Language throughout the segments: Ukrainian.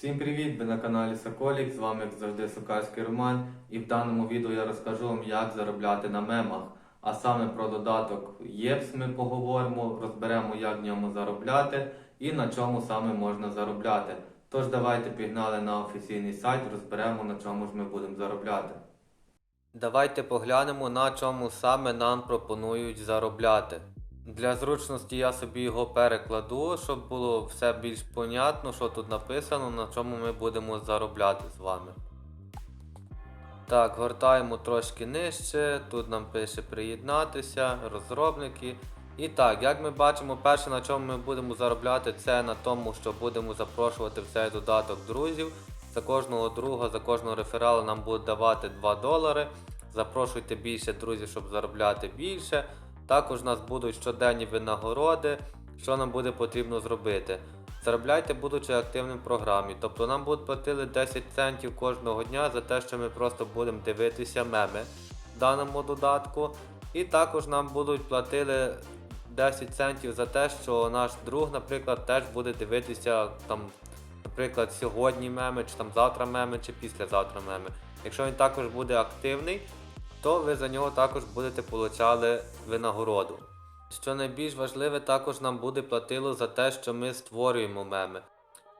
Всім привіт! Ви на каналі Соколік, з вами як завжди Сокальський Роман і в даному відео я розкажу вам, як заробляти на мемах. А саме про додаток ЄПС ми поговоримо, розберемо, як в ньому заробляти і на чому саме можна заробляти. Тож давайте пігнали на офіційний сайт, розберемо на чому ж ми будемо заробляти. Давайте поглянемо, на чому саме нам пропонують заробляти. Для зручності я собі його перекладу, щоб було все більш понятно, що тут написано, на чому ми будемо заробляти з вами. Так, гортаємо трошки нижче. Тут нам пише приєднатися, розробники. І так, як ми бачимо, перше на чому ми будемо заробляти, це на тому, що будемо запрошувати в цей додаток друзів. За кожного друга, за кожного реферала нам будуть давати 2 долари. Запрошуйте більше друзів, щоб заробляти більше. Також у нас будуть щоденні винагороди, що нам буде потрібно зробити. Заробляйте, будучи активним в програмі. Тобто нам будуть платили 10 центів кожного дня за те, що ми просто будемо дивитися меми в даному додатку. І також нам будуть платили 10 центів за те, що наш друг, наприклад, теж буде дивитися там, наприклад, сьогодні меми, чи там завтра меми, чи післязавтра меми. Якщо він також буде активний, то ви за нього також будете получали винагороду. Що найбільш важливе, також нам буде платило за те, що ми створюємо меми.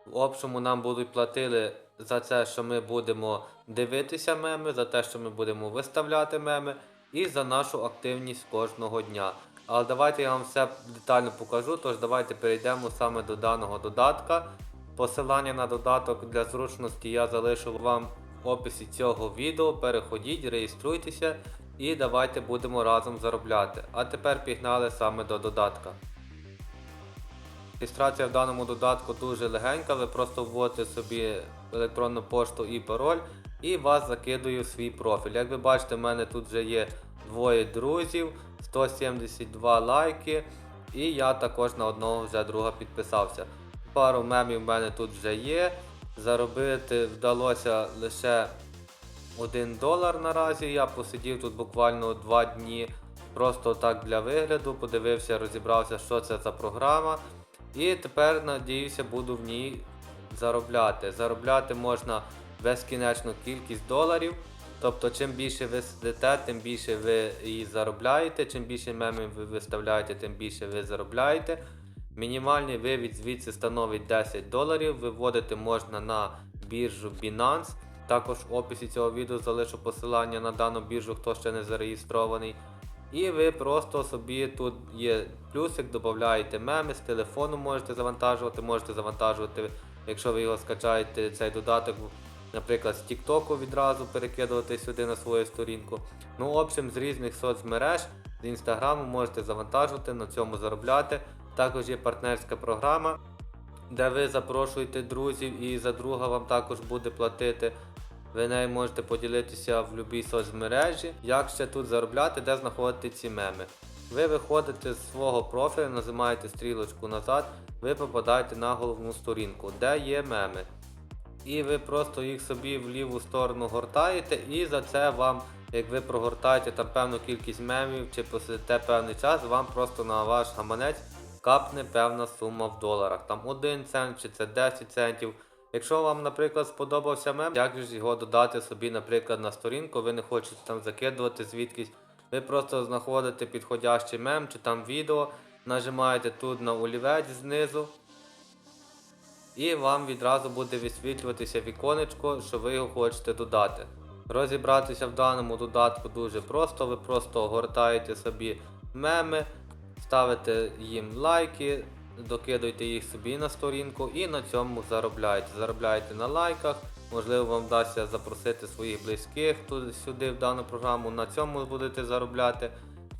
В общому нам будуть платили за це, що ми будемо дивитися меми, за те, що ми будемо виставляти меми, і за нашу активність кожного дня. Але давайте я вам все детально покажу, тож давайте перейдемо саме до даного додатка. Посилання на додаток для зручності я залишу вам в описі цього відео. Переходіть, реєструйтеся і давайте будемо разом заробляти. А тепер пігнали саме до додатка. Реєстрація в даному додатку дуже легенька, ви просто вводите собі електронну пошту і пароль, і вас закидую в свій профіль. Як ви бачите, в мене тут вже є двоє друзів, 172 лайки, і я також на одного вже друга підписався. Пару мемів в мене тут вже є. Заробити вдалося лише 1 долар наразі. Я посидів тут буквально 2 дні. Просто так для вигляду, подивився, розібрався, що це за програма. І тепер, надіюся, буду в ній заробляти. Заробляти можна безкінечну кількість доларів. Тобто, чим більше ви сидите, тим більше ви її заробляєте. Чим більше мемів ви виставляєте, тим більше ви заробляєте. Мінімальний вивід звідси становить 10 доларів. Виводити можна на біржу Binance. Також в описі цього відео залишу посилання на дану біржу, хто ще не зареєстрований. І ви просто собі тут є плюсик, додаєте меми, з телефону можете завантажувати, можете завантажувати, якщо ви його скачаєте, цей додаток, наприклад, з TikTok відразу перекидувати сюди на свою сторінку. Ну, в общем, з різних соцмереж, з інстаграму можете завантажувати, на цьому заробляти. Також є партнерська програма, де ви запрошуєте друзів і за друга вам також буде платити. Ви нею можете поділитися в будь-якій соцмережі. Як ще тут заробляти, де знаходити ці меми. Ви виходите з свого профілю, нажимаєте стрілочку назад, ви попадаєте на головну сторінку, де є меми. І ви просто їх собі в ліву сторону гортаєте, і за це вам, як ви прогортаєте там певну кількість мемів чи посидите певний час, вам просто на ваш гаманець капне певна сума в доларах. Там 1 цент чи це 10 центів. Якщо вам, наприклад, сподобався мем, як ж його додати собі, наприклад, на сторінку, ви не хочете там закидувати звідкись. Ви просто знаходите підходящий мем чи там відео, нажимаєте тут на олівець знизу. І вам відразу буде висвітлюватися віконечко, що ви його хочете додати. Розібратися в даному додатку дуже просто, ви просто гортаєте собі меми, ставите їм лайки, докидуєте їх собі на сторінку і на цьому заробляєте. Заробляєте на лайках, можливо, вам вдасться запросити своїх близьких сюди в дану програму, на цьому будете заробляти.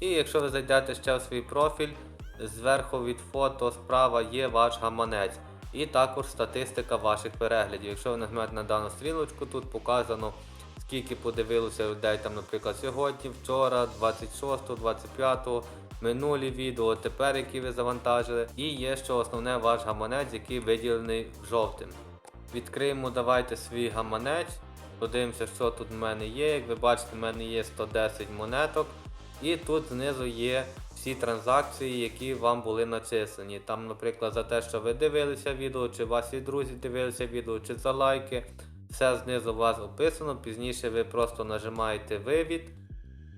І якщо ви зайдете ще в свій профіль, зверху від фото справа є ваш гаманець. І також статистика ваших переглядів. Якщо ви нажмете на дану стрілочку, тут показано скільки подивилося людей, там, наприклад, сьогодні, вчора, 26, 25, минулі відео, тепер які ви завантажили. І є ще основне ваш гаманець, який виділений жовтим. Відкриємо, давайте свій гаманець. Подивимося, що тут в мене є. Як ви бачите, в мене є 110 монеток. І тут знизу є всі транзакції, які вам були начислені. Там, наприклад, за те, що ви дивилися відео, чи ваші друзі дивилися відео, чи за лайки. Все знизу у вас описано. Пізніше ви просто нажимаєте вивід.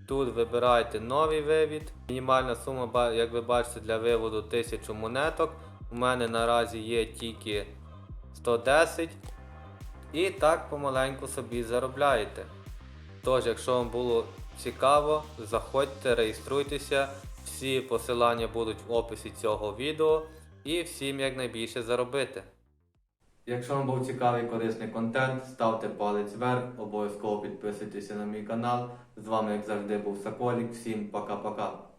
Тут вибираєте новий вивід. Мінімальна сума, як ви бачите, для виводу 1000 монеток. У мене наразі є тільки 110. І так помаленьку собі заробляєте. Тож, якщо вам було цікаво, заходьте, реєструйтеся. Всі посилання будуть в описі цього відео. І всім якнайбільше заробити. Якщо вам був цікавий корисний контент, ставте палець вверх, обов'язково підписуйтесь на мій канал. З вами, як завжди, був Соколік. Всім пока-пока.